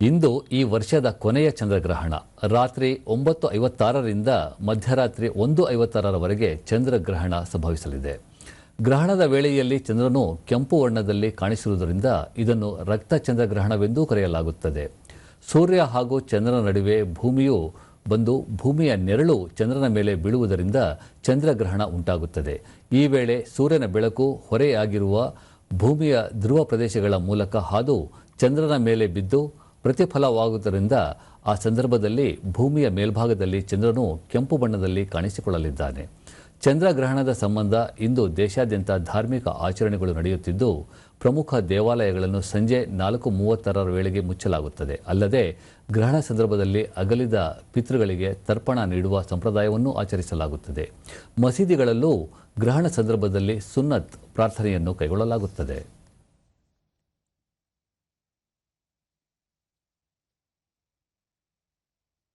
ಇಂದು ಈ ವರ್ಷದ ಕೊನೆಯ ಚಂದ್ರಗ್ರಹಣ. ರಾತ್ರಿ ಒಂಬತ್ತು ಐವತ್ತಾರರಿಂದ ಮಧ್ಯರಾತ್ರಿ ಒಂದು ಐವತ್ತಾರರವರೆಗೆ ಚಂದ್ರಗ್ರಹಣ ಸಂಭವಿಸಲಿದೆ. ಗ್ರಹಣದ ವೇಳೆಯಲ್ಲಿ ಚಂದ್ರನು ಕೆಂಪು ವರ್ಣದಲ್ಲಿ ಕಾಣಿಸಿರುವುದರಿಂದ ಇದನ್ನು ರಕ್ತ ಚಂದ್ರಗ್ರಹಣವೆಂದೂ ಕರೆಯಲಾಗುತ್ತದೆ. ಸೂರ್ಯ ಹಾಗೂ ಚಂದ್ರನ ನಡುವೆ ಭೂಮಿಯು ಬಂದು ಭೂಮಿಯ ನೆರಳು ಚಂದ್ರನ ಮೇಲೆ ಬೀಳುವುದರಿಂದ ಚಂದ್ರಗ್ರಹಣ ಉಂಟಾಗುತ್ತದೆ. ಈ ವೇಳೆ ಸೂರ್ಯನ ಬೆಳಕು ಹೊರೆಯಾಗಿರುವ ಭೂಮಿಯ ಧ್ರುವ ಪ್ರದೇಶಗಳ ಮೂಲಕ ಹಾದು ಚಂದ್ರನ ಮೇಲೆ ಬಿದ್ದು ಪ್ರತಿಫಲವಾಗುವುದರಿಂದ ಆ ಸಂದರ್ಭದಲ್ಲಿ ಭೂಮಿಯ ಮೇಲ್ಭಾಗದಲ್ಲಿ ಚಂದ್ರನು ಕೆಂಪು ಬಣ್ಣದಲ್ಲಿ ಕಾಣಿಸಿಕೊಳ್ಳಲಿದ್ದಾನೆ. ಚಂದ್ರಗ್ರಹಣದ ಸಂಬಂಧ ಇಂದು ದೇಶಾದ್ಯಂತ ಧಾರ್ಮಿಕ ಆಚರಣೆಗಳು ನಡೆಯುತ್ತಿದ್ದು, ಪ್ರಮುಖ ದೇವಾಲಯಗಳನ್ನು ಸಂಜೆ ನಾಲ್ಕು ಮೂವತ್ತರ ವೇಳೆಗೆ ಮುಚ್ಚಲಾಗುತ್ತದೆ. ಅಲ್ಲದೆ, ಗ್ರಹಣ ಸಂದರ್ಭದಲ್ಲಿ ಅಗಲಿದ ಪಿತೃಗಳಿಗೆ ತರ್ಪಣ ನೀಡುವ ಸಂಪ್ರದಾಯವನ್ನು ಆಚರಿಸಲಾಗುತ್ತದೆ. ಮಸೀದಿಗಳಲ್ಲೂ ಗ್ರಹಣ ಸಂದರ್ಭದಲ್ಲಿ ಸುನ್ನತ್ ಪ್ರಾರ್ಥನೆಯನ್ನು ಕೈಗೊಳ್ಳಲಾಗುತ್ತದೆ.